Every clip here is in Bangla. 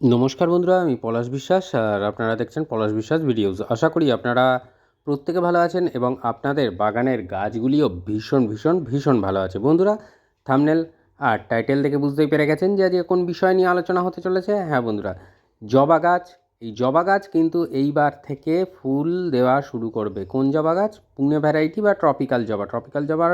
নমস্কার বন্ধুরা, আমি পলাশ বিশ্বাস আর আপনারা দেখছেন পলাশ বিশ্বাস ভিডিওস। আশা করি আপনারা প্রত্যেকে ভালো আছেন এবং আপনাদের বাগানের গাছগুলিও ভীষণ ভীষণ ভীষণ ভালো আছে। বন্ধুরা, থামনেল আর টাইটেল দেখে বুঝতেই পেরে গেছেন যে আজকে কোন বিষয় নিয়ে আলোচনা হতে চলেছে। হ্যাঁ বন্ধুরা, জবা গাছ, এই জবা গাছ কিন্তু এইবার থেকে ফুল দেওয়া শুরু করবে। কোন জবা গাছ? পুনে ভ্যারাইটি বা ট্রপিক্যাল জবা। ট্রপিক্যাল জবার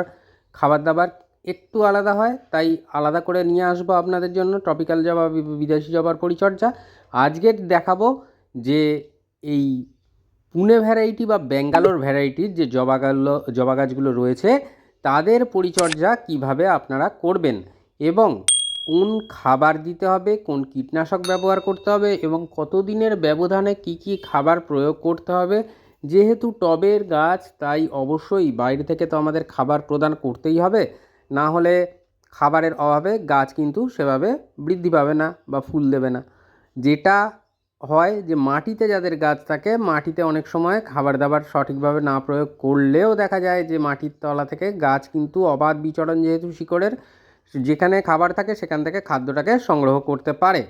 খাবার দাবার একটু আলাদা হয়, তাই আলাদা করে নিয়ে আসব আপনাদের জন্য। ট্রপিক্যাল জবা বিদেশি জবার পরিচর্যা। আজকে দেখাবো যে এই পুনে ভ্যারাইটি বা ব্যাঙ্গালোর ভ্যারাইটির যে জবাগাগুলো জবা গাছগুলো রয়েছে, তাদের পরিচর্যা কীভাবে আপনারা করবেন এবং কোন খাবার দিতে হবে, কোন কীটনাশক ব্যবহার করতে হবে এবং কতদিনের ব্যবধানে কি কি খাবার প্রয়োগ করতে হবে। যেহেতু টবের গাছ, তাই অবশ্যই বাইরে থেকে তো আমাদের খাবার প্রদান করতেই হবে। না হলে খাবারের অভাবে গাছ কিন্তু সেভাবে বৃদ্ধি পাবে না বা ফুল দেবে না। যেটা হয় যে মাটিতে যাদের গাছ থাকে, মাটিতে অনেক সময় খাবার দাবার সঠিকভাবে না প্রয়োগ করলেও দেখা যায় যে মাটির তলা থেকে গাছ কিন্তু অবাধ বিচরণ যেহেতু শিকড়ের, যেখানে খাবার থাকে সেখান থেকে খাদ্যটাকে সংগ্রহ করতে পারে।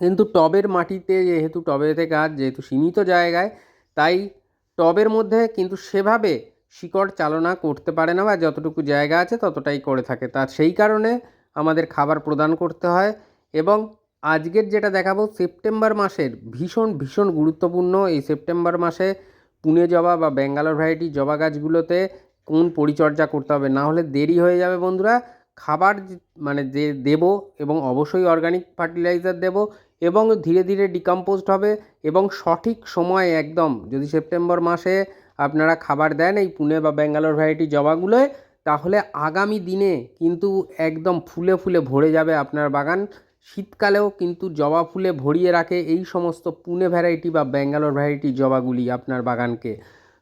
কিন্তু টবের মাটিতে যেহেতু টবেতে গাছ যেহেতু সীমিত জায়গায়, তাই টবের মধ্যে কিন্তু সেভাবে শিকড় চালনা করতে পারে না বা যতটুকু জায়গা আছে ততটাই করে থাকে। তা সেই কারণে আমাদের খাবার প্রদান করতে হয় এবং আজকের যেটা দেখাবো সেপ্টেম্বর মাসের ভীষণ ভীষণ গুরুত্বপূর্ণ এই সেপ্টেম্বর মাসে পুনে জবা বা ব্যাঙ্গালোর ভ্যারাইটি জবা গাছগুলোতে কোন পরিচর্যা করতে হবে? না হলে দেরি হয়ে যাবে বন্ধুরা। খাবার মানে যে দেবো এবং অবশ্যই অর্গানিক ফার্টিলাইজার দেবো এবং ধীরে ধীরে ডিকম্পোজড হবে এবং সঠিক সময়ে একদম যদি সেপ্টেম্বর মাসে আপনারা খাবার দেন এই পুনে বা ব্যাঙ্গালোর ভ্যারাইটি জবাগুলোয় তাহলে আগামী দিনে কিন্তু একদম ফুলে ফুলে ভরে যাবে আপনার বাগান। শীতকালেও কিন্তু জবা ফুলে ভরিয়ে রাখে এই সমস্ত পুনে ভ্যারাইটি বা ব্যাঙ্গালোর ভ্যারাইটি জবাগুলি আপনার বাগানকে।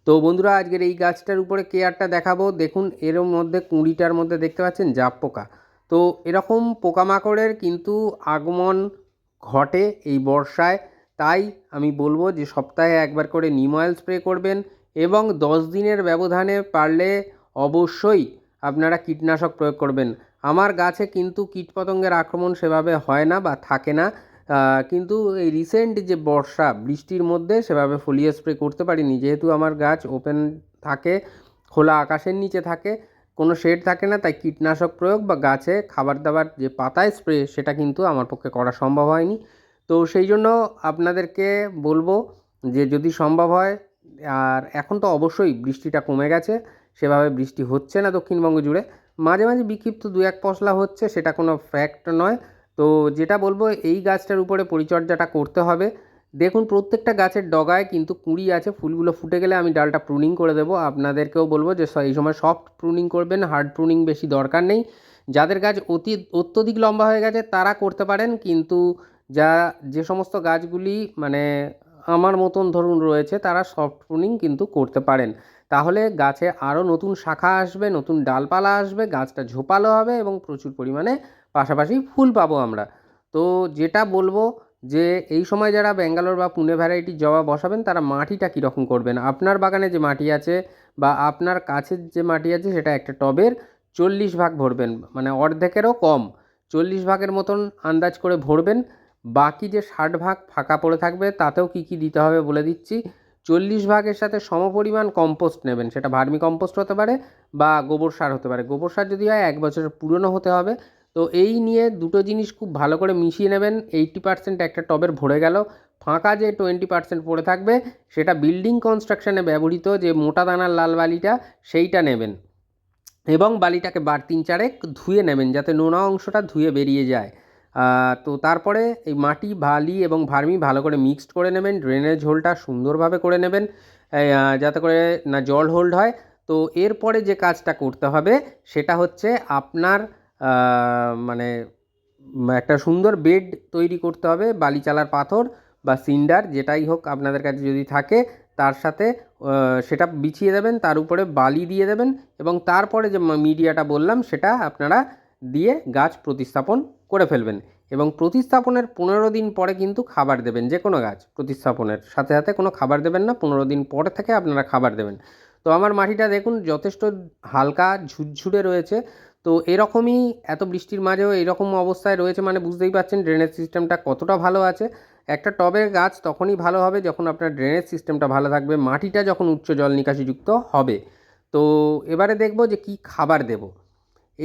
তো বন্ধুরা, আজকের এই গাছটার উপরে কেয়ারটা দেখাবো? দেখুন, এর মধ্যে কুঁড়িটার মধ্যে দেখতে পাচ্ছেন, জাপ পোকা। তো এরকম পোকামাকড়ের কিন্তু আগমন ঘটে এই বর্ষায়। তাই আমি বলব যে সপ্তাহে একবার করে নিম অয়েল স্প্রে করবেন এবং দশ দিনের ব্যবধানে পারলে অবশ্যই আপনারা কীটনাশক প্রয়োগ করবেন। আমার গাছে কিন্তু কীটপতঙ্গের আক্রমণ সেভাবে হয় না বা থাকে না। কিন্তু এই রিসেন্ট যে বর্ষা, বৃষ্টির মধ্যে সেভাবে ফলিয়ে স্প্রে করতে পারিনি। যেহেতু আমার গাছ ওপেন থাকে, খোলা আকাশের নিচে থাকে, কোনো শেড থাকে না, তাই কীটনাশক প্রয়োগ বা গাছে খাবার দাবার যে পাতায় স্প্রে, সেটা কিন্তু আমার পক্ষে করা সম্ভব হয়নি। তো সেই জন্য আপনাদেরকে বলব যে যদি সম্ভব হয় আর এখন তো অবশ্যই বৃষ্টিটা কমে গেছে, সেভাবে বৃষ্টি হচ্ছে না দক্ষিণবঙ্গ জুড়ে। মাঝে মাঝে বিক্ষিপ্ত দু এক পশলা হচ্ছে, সেটা কোনো ফ্যাক্ট নয়। তো যেটা বলব, এই গাছটার উপরে পরিচর্যাটা করতে হবে। দেখুন, প্রত্যেকটা গাছের ডগায় কিন্তু কুঁড়ি আছে, ফুলগুলো ফুটে গেলে আমি ডালটা প্রুনিং করে দেবো। আপনাদেরকেও বলব যে এই সময় সফট প্রুনিং করবেন হার্ড প্রুনিং বেশি দরকার নেই। যাদের গাছ অতি, অত্যধিক লম্বা হয়ে গেছে, তারা করতে পারেন, কিন্তু যা, যে সমস্ত গাছগুলি মানে আমার মতন ধরুন রয়েছে, তারা সফট প্রুনিং কিন্তু করতে পারেন। তাহলে গাছে আরও নতুন শাখা আসবে, নতুন ডালপালা আসবে, গাছটা ঝোপালো হবে এবং প্রচুর পরিমাণে পাশাপাশি ফুল পাবো আমরা। তো যেটা বলব যে এই সময় যারা ব্যাঙ্গালোর বা পুনে ভ্যারাইটি জবা বসাবেন, তারা মাটিটা কীরকম করবেন? আপনার বাগানে যে মাটি আছে বা আপনার কাছের যে মাটি আছে, সেটা একটা টবের চল্লিশ ভাগ ভরবেন মানে অর্ধেকেরও কম। চল্লিশ ভাগের মতন আন্দাজ করে ভরবেন বাকি যে ষাট ভাগ ফাঁকা পড়ে থাকবে, তাতেও কী কী দিতে হবে বলে দিচ্ছি। চল্লিশ ভাগের সাথে সমপরিমাণ কম্পোস্ট নেবেন, সেটা ভার্মি কম্পোস্ট হতে পারে বা গোবর সার হতে পারে। গোবর সার যদি হয়, এক বছরের পুরনো হতে হবে। তো এই নিয়ে দুটো জিনিস খুব ভালো করে মিশিয়ে নেবেন। এইট্টি পার্সেন্ট একটা টবের ভরে গেল। ফাঁকা যে টোয়েন্টি পার্সেন্ট পড়ে থাকবে, সেটা বিল্ডিং কনস্ট্রাকশনে ব্যবহৃত যে মোটা দানার লাল বালিটা, সেইটা নেবেন। এবং বালিটাকে বার তিন চারেক ধুয়ে নেবেন, যাতে নোনা অংশটা ধুয়ে বেরিয়ে যায়। তো তারপরে এই মাটি, বালি এবং ভার্মি ভালো করে মিক্সড করে নেবেন, ড্রেনেজ হোলটা সুন্দরভাবে করে নেবেন যাতে করে না জল হোল্ড হয়। তো এরপরে যে কাজটা করতে হবে সেটা হচ্ছে আপনার মানে একটা সুন্দর বেড তৈরি করতে হবে বালি চালার পাথর বা সিন্ডার, যেটাই হোক আপনাদের কাছে যদি থাকে, তার সাথে সেটা বিছিয়ে দেবেন, তার উপরে বালি দিয়ে দেবেন এবং তারপরে যে মিডিয়াটা বললাম, সেটা আপনারা দিয়ে গাছ প্রতিস্থাপন করে ফেলবেন এবং প্রতিস্থাপনের পনেরো দিন পরে কিন্তু খাবার দেবেন যে কোনো গাছ প্রতিস্থাপনের সাথে সাথে কোনো খাবার দেবেন না, পনেরো দিন পরে থেকে আপনারা খাবার দেবেন। তো আমার মাটিটা দেখুন যথেষ্ট হালকা ঝুরঝুরে রয়েছে। তো এরকমই এত বৃষ্টির মাঝেও এরকম অবস্থায় রয়েছে মানে বুঝতেই পারছেন ড্রেনেজ সিস্টেমটা কতটা ভালো আছে। একটা টবের গাছ তখনই ভালো হবে যখন আপনার ড্রেনেজ সিস্টেমটা ভালো থাকবে, মাটিটা যখন উচ্চ জল নিকাশিযুক্ত হবে। তো এবারে দেখব যে কি খাবার দেব।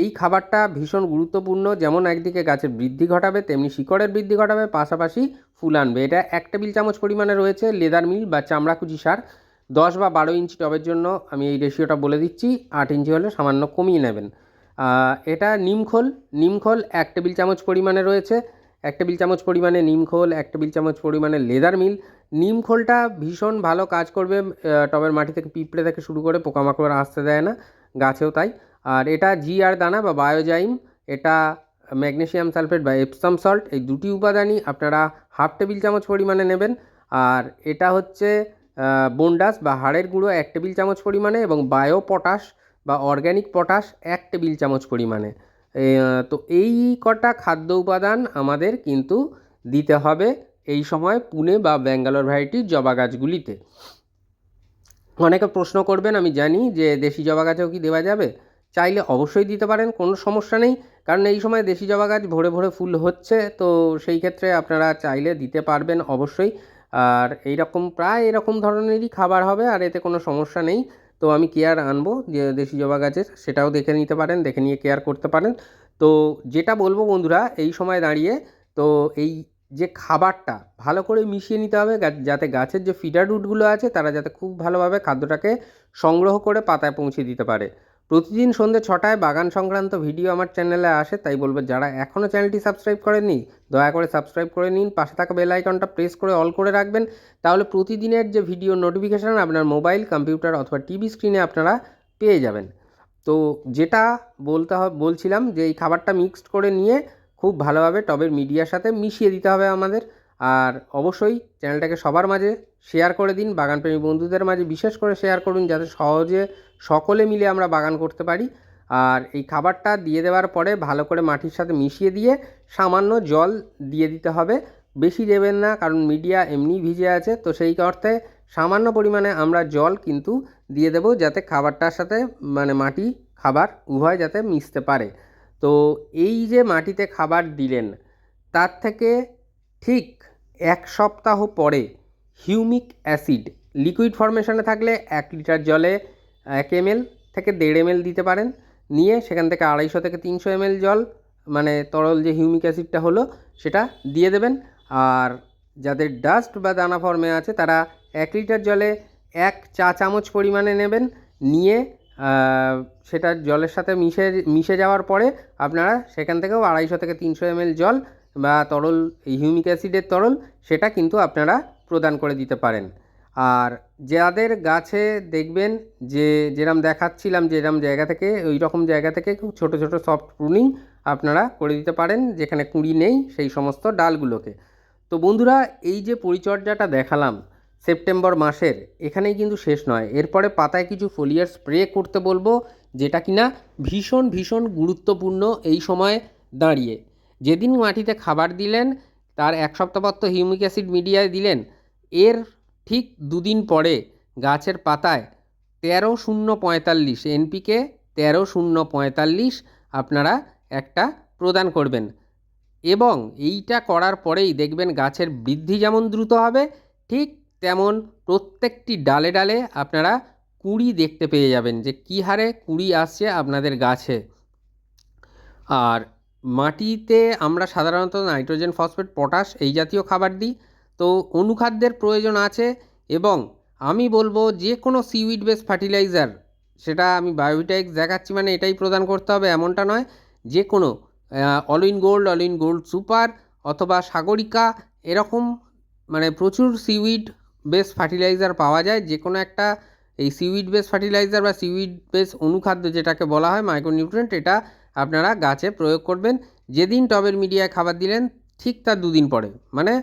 এই খাবারটা ভীষণ গুরুত্বপূর্ণ, যেমন একদিকে গাছের বৃদ্ধি ঘটাবে, তেমনি শিকড়ের বৃদ্ধি ঘটাবে, পাশাপাশি ফুল আনবে। এটা এক টেবিল চামচ পরিমাণে রয়েছে লেদার মিল বা চামড়াকুচি সার। দশ বা বারো ইঞ্চি টবের জন্য আমি এই রেশিওটা বলে দিচ্ছি, আট ইঞ্চি হলে সামান্য কমিয়ে নেবেন। এটা নিমখোল নিমখোল এক টেবিল চামচ পরিমাণে রয়েছে। এক টেবিল চামচ পরিমাণে নিমখোল এক টেবিল চামচ পরিমাণে লেদার মিল। নিমখোলটা ভীষণ ভালো কাজ করবে টবের মাটি থেকে পিঁপড়ে থেকে শুরু করে পোকামাকড় আসতে দেয় না, গাছেও তাই। আর এটা জি আর দানা বা বায়োজাইম এটা ম্যাগনেশিয়াম সালফেট বা এপসাম সল্ট এই দুটি উপাদানই আপনারা হাফ টেবিল চামচ পরিমাণে নেবেন। আর এটা হচ্ছে বন্ডাস বা হাড়ের গুঁড়ো এক টেবিল চামচ পরিমাণে এবং বায়ো পটাশ বা অর্গ্যানিক পটাশ এক টেবিল চামচ পরিমাণে। তো এই কটা খাদ্য উপাদান আমাদের কিন্তু দিতে হবে এই সময় পুনে বা ব্যাঙ্গালোর ভ্যারাইটির জবা গাছগুলিতে। অনেকে প্রশ্ন করবেন, আমি জানি যে দেশি জবা গাছেও কি দেওয়া যাবে? চাইলে অবশ্যই দিতে পারেন, কোনো সমস্যা নেই। কারণ এই সময় দেশি জবা গাছ ভরে ভরে ফুল হচ্ছে, তো সেই ক্ষেত্রে আপনারা চাইলে দিতে পারবেন অবশ্যই। আর এই রকম প্রায় এরকম ধরনেরই খাবার হবে, আর এতে কোনো সমস্যা নেই। তো আমি কেয়ার আনব যে দেশি জবা গাছের, সেটাও দেখে নিতে পারেন, দেখে নিয়ে কেয়ার করতে পারেন। তো যেটা বলব বন্ধুরা, এই সময় দাঁড়িয়ে তো এই যে খাবারটা, ভালো করে মিশিয়ে নিতে হবে যাতে গাছের যে ফিডার রুটগুলো আছে, তারা যাতে খুব ভালোভাবে খাদ্যটাকে সংগ্রহ করে পাতায় পৌঁছে দিতে পারে। প্রতিদিন সন্ধ্যে ছটায় বাগান সংক্রান্ত ভিডিও আমার চ্যানেলে আসে, তাই বলব যারা এখনও চ্যানেলটি সাবস্ক্রাইব করেননি, দয়া করে সাবস্ক্রাইব করে নিন, পাশে থাকা বেল আইকনটা প্রেস করে অল করে রাখবেন। তাহলে প্রতিদিনের যে ভিডিও নোটিফিকেশান আপনার মোবাইল, কম্পিউটার অথবা টিভি স্ক্রিনে আপনারা পেয়ে যাবেন। তো যেটা বলতে বলছিলাম যে এই খাবারটা মিক্সড করে নিয়ে খুব ভালোভাবে টবের মিডিয়ার সাথে মিশিয়ে দিতে হবে আমাদের। আর অবশ্যই চ্যানেলটাকে সবার মাঝে শেয়ার করে দিন, বাগানপ্রেমী বন্ধুদের মাঝে বিশেষ করে শেয়ার করুন, যাতে সহজে সকলে মিলে আমরা বাগান করতে পারি। আর এই খাবারটা দিয়ে দেওয়ার পরে ভালো করে মাটির সাথে মিশিয়ে দিয়ে সামান্য জল দিয়ে দিতে হবে। বেশি দেবেন না, কারণ মিডিয়া এমনি ভিজে আছে। তো সেই অর্থে সামান্য পরিমাণে আমরা জল কিন্তু দিয়ে দেবো যাতে খাবারটার সাথে মানে মাটি, খাবার উভয় যাতে মিশতে পারে। তো এই যে মাটিতে খাবার দিলেন, তার থেকে ঠিক এক সপ্তাহ পরে হিউমিক অ্যাসিড লিকুইড ফর্মেশনে থাকলে এক লিটার জলে এক এমএল থেকে দেড় এমএল দিতে পারেন। নিয়ে সেখান থেকে আড়াইশো থেকে তিনশো এমএল জল মানে তরল যে হিউমিক অ্যাসিডটা হলো, সেটা দিয়ে দেবেন। আর যাদের ডাস্ট বা দানা ফর্মে আছে, তারা এক লিটার জলে এক চা চামচ পরিমাণে নেবেন। নিয়ে সেটা জলের সাথে মিশে মিশে যাওয়ার পরে আপনারা সেখান থেকেও আড়াইশো থেকে তিনশো এমএল জল বা তরল হিউমিক অ্যাসিডের তরল, সেটা কিন্তু আপনারা প্রদান করে দিতে পারেন। আর যাদের গাছে দেখবেন যে যেরম দেখাচ্ছিলাম যেরম জায়গা থেকে ওই রকম জায়গা থেকে খুব ছোটো ছোটো সফট প্রুনিং আপনারা করে দিতে পারেন, যেখানে কুঁড়ি নেই সেই সমস্ত ডালগুলোকে। তো বন্ধুরা, এই যে পরিচর্যাটা দেখালাম সেপ্টেম্বর মাসের, এখানেই কিন্তু শেষ নয়। এরপরে পাতায় কিছু ফোলিয়ার স্প্রে করতে বলব, যেটা কিনা ভীষণ ভীষণ গুরুত্বপূর্ণ এই সময় দাঁড়িয়ে। যেদিন মাটিতে খাবার দিলেন, তার এক সপ্তাহ পর তো হিউমিক অ্যাসিড মিডিয়ায় দিলেন, এর ঠিক দুদিন পরে গাছের পাতায় তেরো শূন্য পঁয়তাল্লিশ, এনপিকে তেরো শূন্য পঁয়তাল্লিশ আপনারা একটা প্রদান করবেন। এবং এইটা করার পরেই দেখবেন গাছের বৃদ্ধি যেমন দ্রুত হবে, ঠিক তেমন প্রত্যেকটি ডালে ডালে আপনারা কুঁড়ি দেখতে পেয়ে যাবেন যে কী হারে কুঁড়ি আসছে আপনাদের গাছে। আর মাটিতে আমরা সাধারণত নাইট্রোজেন, ফসফেট, পটাশ এই জাতীয় খাবার দিই। তো অনুখাদ্যের প্রয়োজন আছে এবং আমি বলব যে কোনো সিউইড বেস ফার্টিলাইজার সেটা আমি বায়োভিটাইক্স দেখাচ্ছি মানে এটাই প্রদান করতে হবে, এমনটা নয়। যে কোনো all in gold all in gold super অথবা সাগরিকা, এরকম মানে প্রচুর সিউইড বেস ফার্টিলাইজার পাওয়া যায়। যে কোনো একটা এই সিউইড বেস ফার্টিলাইজার বা সিউইড বেস অনুখাদ্য যেটাকে বলা হয় মাইক্রোনিউট্রিয়েন্ট এটা আপনারা গাছে প্রয়োগ করবেন। যেদিন টবের মিডিয়ায় খাবার দিলেন, ঠিক তার দুদিন পরে। মানে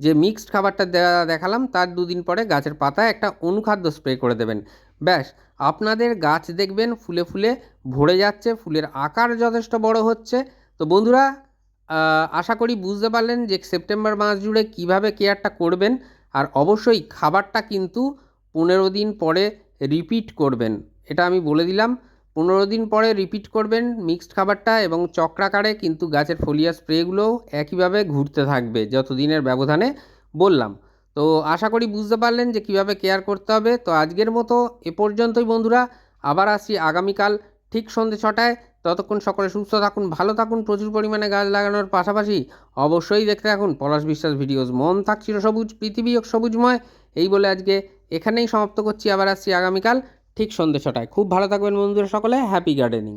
যে মিক্সড খাবারটা দেখালাম, তার দুদিন পরে গাছের পাতায় একটা অনুখাদ্য স্প্রে করে দেবেন। ব্যাস, আপনাদের গাছ দেখবেন, ফুলে ফুলে ভরে যাচ্ছে, ফুলের আকার যথেষ্ট বড় হচ্ছে। তো বন্ধুরা আশা করি বুঝতে পারলেন যে সেপ্টেম্বর মাস জুড়ে কীভাবে কেয়ারটা করবেন, আর অবশ্যই খাবারটা কিন্তু পনেরো দিন পরে রিপিট করবেন। এটা আমি বলে দিলাম। পনেরো দিন পরে রিপিট করবেন মিক্সড খাবারটা এবং চক্রাকারে কিন্তু গাছের ফলিয়া স্প্রেগুলোও একইভাবে ঘুরতে থাকবে যত দিনের ব্যবধানে বললাম। তো আশা করি বুঝতে পারলেন যে কীভাবে কেয়ার করতে হবে। তো আজকের মতো এ পর্যন্তই বন্ধুরা। আবার আসছি আগামীকাল ঠিক সন্ধ্যে ছটায়। ততক্ষণ সকলে সুস্থ থাকুন, ভালো থাকুন, প্রচুর পরিমাণে গাছ লাগানোর পাশাপাশি অবশ্যই দেখতে থাকুন পলাশ বিশ্বাস ভিডিওস মন থাক সবুজ, পৃথিবী সবুজময়। এই বলে আজকে এখানেই সমাপ্ত করছি। আবার আসছি আগামীকাল। ঠিক সন্ধ্যে ছটায়। খুব ভালো থাকবেন বন্ধুরা সকলে হ্যাপি গার্ডেনিং